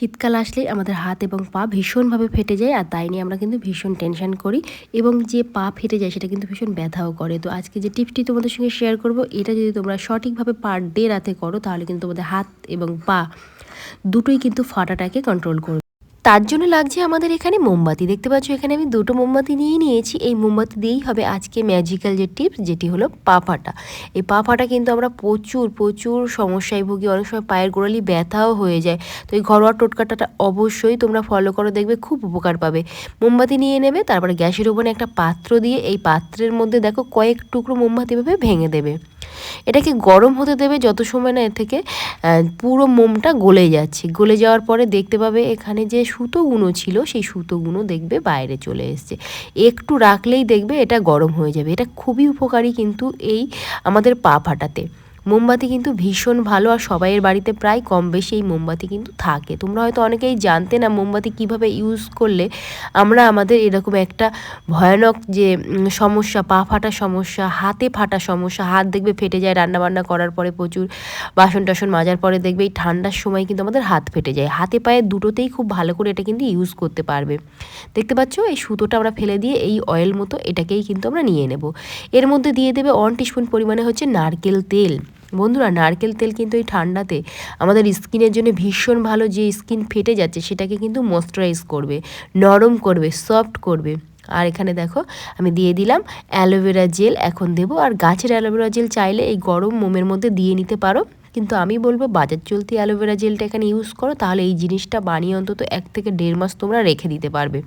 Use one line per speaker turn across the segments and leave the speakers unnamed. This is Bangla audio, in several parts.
শীতকাল আসলে আমাদের হাত এবং পা ভীষণভাবে ফেটে যায়, আর তাই নিয়ে আমরা কিন্তু ভীষণ টেনশন করি এবং যে পা ফেটে যায় সেটা কিন্তু ভীষণ ব্যথাও করে। তো আজকে যে টিপসটি তোমাদের সঙ্গে শেয়ার করব, এটা যদি তোমরা সঠিকভাবে পার ডে রাতে করো, তাহলে কিন্তু তোমাদের হাত এবং পা দুটোই কিন্তু ফাটাটাকে কন্ট্রোল করবে। তার জন্য লাগছে আমাদের এখানে মোমবাতি। দেখতে পাচ্ছ, এখানে আমি দুটো মোমবাতি নিয়ে নিয়েছি। এই মোমবাতি দিয়েই হবে আজকে ম্যাজিক্যাল যে টিপস যেটি হলো পা ফাটা এই পা ফাটা কিন্তু আমরা প্রচুর প্রচুর সমস্যায় ভুগি। অনেক সময় পায়ের গোড়ালি ব্যথাও হয়ে যায়। তো এই ঘরোয়া টোটকাটা অবশ্যই তোমরা ফলো করো, দেখবে খুব উপকার পাবে। মোমবাতি নিয়ে নেবে, তারপরে গ্যাসের ওপরে একটা পাত্র দিয়ে এই পাত্রের মধ্যে দেখো কয়েক টুকরো মোমবাতি ভাবে ভেঙে দেবে। এটাকে গরম হতে দেবে যত সময় না এর থেকে পুরো মোমটা গলে যাচ্ছে। গলে যাওয়ার পরে দেখতে পাবে এখানে যে সুতোগুলো ছিল, সেই সুতোগুলো দেখবে বাইরে চলে এসছে। একটু রাখলেই দেখবে এটা গরম হয়ে যাবে। এটা খুবই উপকারী কিন্তু এই আমাদের পা ফাটাতে। মোমবাতি কিন্তু ভীষণ ভালো আর সবাইয়ের বাড়িতে প্রায় কম বেশি এই মোমবাতি কিন্তু থাকে। তোমরা হয়তো অনেকেই জানতে না মোমবাতি কীভাবে ইউজ করলে আমরা আমাদের এরকম একটা ভয়ানক যে সমস্যা, পা ফাটা সমস্যা, হাতে ফাটা সমস্যা, হাত দেখবে ফেটে যায় রান্নাবান্না করার পরে প্রচুর বাসন টাসন মাজার পরে দেখবে এই ঠান্ডার সময় কিন্তু আমাদের হাত ফেটে যায়। হাতে পায়ে দুটোতেই খুব ভালো করে এটা কিন্তু ইউজ করতে পারবে। দেখতে পাচ্ছ? এই সুতোটা আমরা ফেলে দিয়ে এই অয়েল মতো এটাকেই কিন্তু আমরা নিয়ে নেব। এর মধ্যে দিয়ে দেবে ওয়ান টিস্পুন পরিমাণে হচ্ছে নারকেল তেল। বন্ধুরা, নারকেল তেল কিন্তু এই ঠান্ডাতে আমাদের স্কিনের জন্য ভীষণ ভালো, যে স্কিন ফেটে যাচ্ছে সেটাকে কিন্তু ময়শ্চারাইজ করবে, নরম করবে সফট করবে। আর এখানে দেখো, আমি দিয়ে দিলাম অ্যালোভেরা জেল এখন দেবো। আর গাছের অ্যালোভেরা জেল চাইলে এই গরম মোমের মধ্যে দিয়ে নিতে পারো। কিন্তু আমি বলব, বাজার চলতি অ্যালোভেরা জেলটা এখানে ইউজ করো, তাহলে এই জিনিসটা বানিয়ে অন্তত এক থেকে দেড় মাস তোমরা রেখে দিতে পারবে।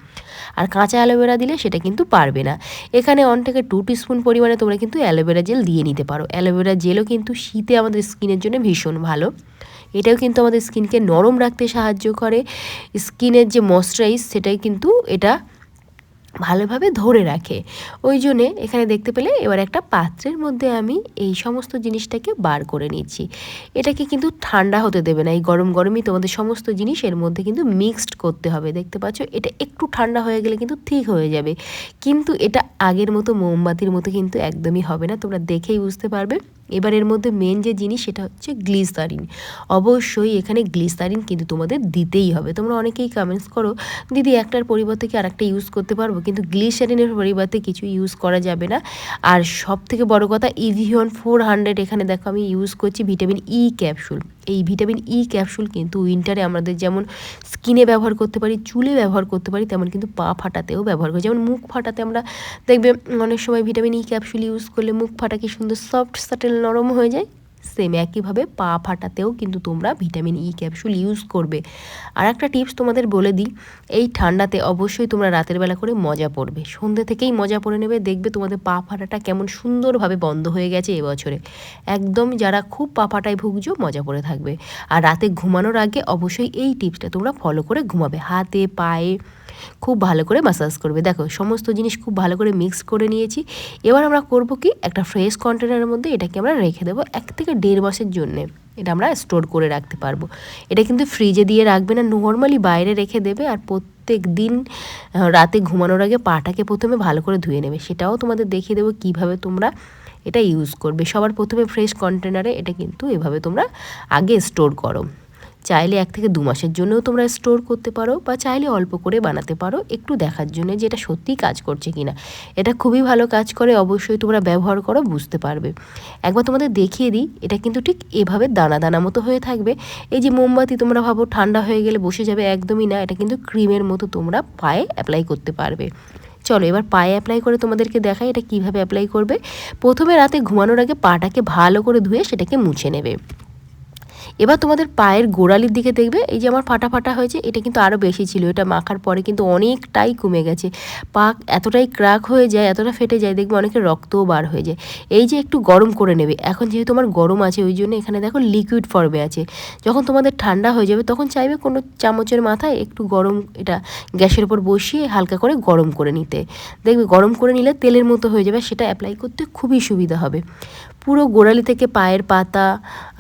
আর কাঁচা অ্যালোভেরা দিলে সেটা কিন্তু পারবে না। এখানে অন থেকে টু টিস্পুন পরিমাণে তোমরা কিন্তু অ্যালোভেরা জেল দিয়ে নিতে পারো। অ্যালোভেরা জেলও কিন্তু শীতে আমাদের স্কিনের জন্য ভীষণ ভালো। এটাও কিন্তু আমাদের স্কিনকে নরম রাখতে সাহায্য করে। স্কিনের যে ময়শ্চারাইজ সেটাই কিন্তু এটা ভালোভাবে ধরে রাখে। ওই জন্যে এখানে দেখতে পেলে এবার একটা পাত্রের মধ্যে আমি এই সমস্ত জিনিসটাকে বার করে নিচ্ছি। এটাকে কিন্তু ঠান্ডা হতে দেবে না। এই গরম গরমই তোমাদের সমস্ত জিনিস এর মধ্যে কিন্তু মিক্সড করতে হবে। দেখতে পাচ্ছ? এটা একটু ঠান্ডা হয়ে গেলে কিন্তু ঠিক হয়ে যাবে। কিন্তু এটা আগের মতো মোমবাতির মতো কিন্তু একদমই হবে না। তোমরা দেখেই বুঝতে পারবে। এবার এর মধ্যে মেন যে জিনিস সেটা হচ্ছে গ্লিসারিন অবশ্যই এখানে গ্লিসারিন কিন্তু তোমাদের দিতেই হবে। তোমরা অনেকেই কমেন্টস করো, দিদি, একটার পরিবর্তে কি আরেকটা ইউজ করতে পারব? কিন্তু গ্লিসারিনের পরিবর্তে কিছু ইউজ করা যাবে না। আর সব থেকে বড় কথা ইভিওন ফোর হান্ড্রেড এখানে দেখো আমি ইউজ করছি ভিটামিন ই ক্যাপসুল এই ভিটামিন ই ক্যাপসুল কিন্তু উইন্টারে আমাদের যেমন স্কিনে ব্যবহার করতে পারি, চুলে ব্যবহার করতে পারি, তেমন কিন্তু পা ফাটাতেও ব্যবহার করি। যেমন মুখ ফাটাতে আমরা দেখবে অনেক সময় ভিটামিন ই ক্যাপসুল ইউজ করলে মুখ ফাটা কি সুন্দর সফট সাটেল নরম হয়ে যায়। সেম একইভাবে পা ফাটাতেও কিন্তু তোমরা ভিটামিন ই ক্যাপসুল ইউজ করবে। আর একটা টিপস তোমাদের বলে দিই, এই ঠান্ডাতে অবশ্যই তোমরা রাতের বেলা করে মজা পড়বে। সন্ধ্যে থেকেই মজা পড়ে নেবে, দেখবে তোমাদের পা ফাটাটা কেমন সুন্দরভাবে বন্ধ হয়ে গেছে এবছরে। একদম যারা খুব পা ফাটায় ভুগছো, মজা পড়ে থাকবে। আর রাতে ঘুমানোর আগে অবশ্যই এই টিপসটা তোমরা ফলো করে ঘুমাবে। হাতে, পায়ে খুব ভালো করে মাসাজ করবে। দেখো, সমস্ত জিনিস খুব ভালো করে মিক্স করে নিয়েছি। এবার আমরা করব কি, একটা ফ্রেশ কন্টেনারের মধ্যে এটাকে আমরা রেখে দেবো এক থেকে দেড় মাসের জন্যে। এটা আমরা স্টোর করে রাখতে পারব। এটা কিন্তু ফ্রিজে দিয়ে রাখবে না নর্মালি বাইরে রেখে দেবে আর প্রত্যেক দিন রাতে ঘুমানোর আগে পাটাকে প্রথমে ভালো করে ধুয়ে নেবে। সেটাও তোমাদের দেখিয়ে দেবো কীভাবে তোমরা এটা ইউজ করবে। সবার প্রথমে ফ্রেশ কন্টেনারে এটা কিন্তু এভাবে তোমরা আগে স্টোর করো। চাইলে এক থেকে দু মাসের জন্যও তোমরা স্টোর করতে পারো বা চাইলে অল্প করে বানাতে পারো একটু দেখার জন্য যে এটা সত্যিই কাজ করছে কিনা। এটা খুবই ভালো কাজ করে, অবশ্যই তোমরা ব্যবহার করো, বুঝতে পারবে। একবার তোমাদের দেখিয়ে দিই, এটা কিন্তু ঠিক এভাবে দানা দানা মতো হয়ে থাকবে। এই যে মোমবাতি তোমরা ভাবো ঠান্ডা হয়ে গেলে বসে যাবে, একদমই না, এটা কিন্তু ক্রিমের মতো তোমরা পায়ে অ্যাপ্লাই করতে পারবে। চলো এবার পায়ে অ্যাপ্লাই করে তোমাদেরকে দেখাই এটা কীভাবে অ্যাপ্লাই করবে। প্রথমে রাতে ঘুমানোর আগে পাটাকে ভালো করে ধুয়ে সেটাকে মুছে নেবে। এবার তোমাদের পায়ের গোড়ালির দিকে দেখবে, এই যে আমার ফাটা ফাটা হয়েছে, এটা কিন্তু আরও বেশি ছিল, এটা মাখার পরে কিন্তু অনেকটাই কমে গেছে। পা এতটাই ক্রাক হয়ে যায়, এতটা ফেটে যায়, দেখবে অনেকের রক্তও বার হয়ে যায়। এই যে একটু গরম করে নেবে, এখন যেহেতু আমার গরম আছে, ওই জন্য এখানে দেখো লিকুইড ফর্মে আছে। যখন তোমাদের ঠান্ডা হয়ে যাবে, তখন চাইবে কোনো চামচের মাথায় একটু গরম এটা গ্যাসের উপর বসিয়ে হালকা করে গরম করে নিতে। দেখবে গরম করে নিলে তেলের মতো হয়ে যাবে, সেটা অ্যাপ্লাই করতে খুবই সুবিধা হবে। পুরো গোড়ালি থেকে পায়ের পাতা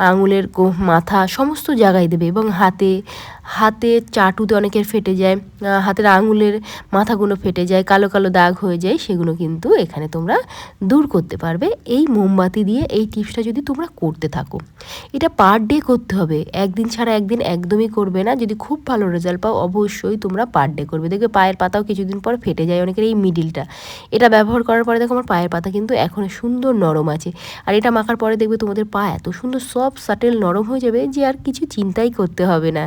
আঙুলের মাথা সমস্ত জায়গায় দেবে এবং হাতে হাতে চাটুতে অনেকের ফেটে যায় হাতের আঙুলের মাথাগুলো ফেটে যায়, কালো কালো দাগ হয়ে যায়, সেগুলো কিন্তু এখানে তোমরা দূর করতে পারবে। এই মোমবাতি দিয়ে এই টিপসটা যদি তোমরা করতে থাকো, এটা পার ডে করতে হবে। একদিন ছাড়া একদিন একদমই করবে না। যদি খুব ভালো রেজাল্ট পাও, অবশ্যই তোমরা পার ডে করবে। দেখবে পায়ের পাতাও কিছুদিন পর ফেটে যায় অনেকের এই মিডিলটা। এটা ব্যবহার করার পরে দেখো আমার পায়ের পাতা কিন্তু এখন সুন্দর নরম আছে। আর এটা মাখার পরে দেখবে তোমাদের পা এত সুন্দর, সফট, সাটেল, নরম হয়ে যাবে যে আর কিছু চিন্তাই করতে হবে না।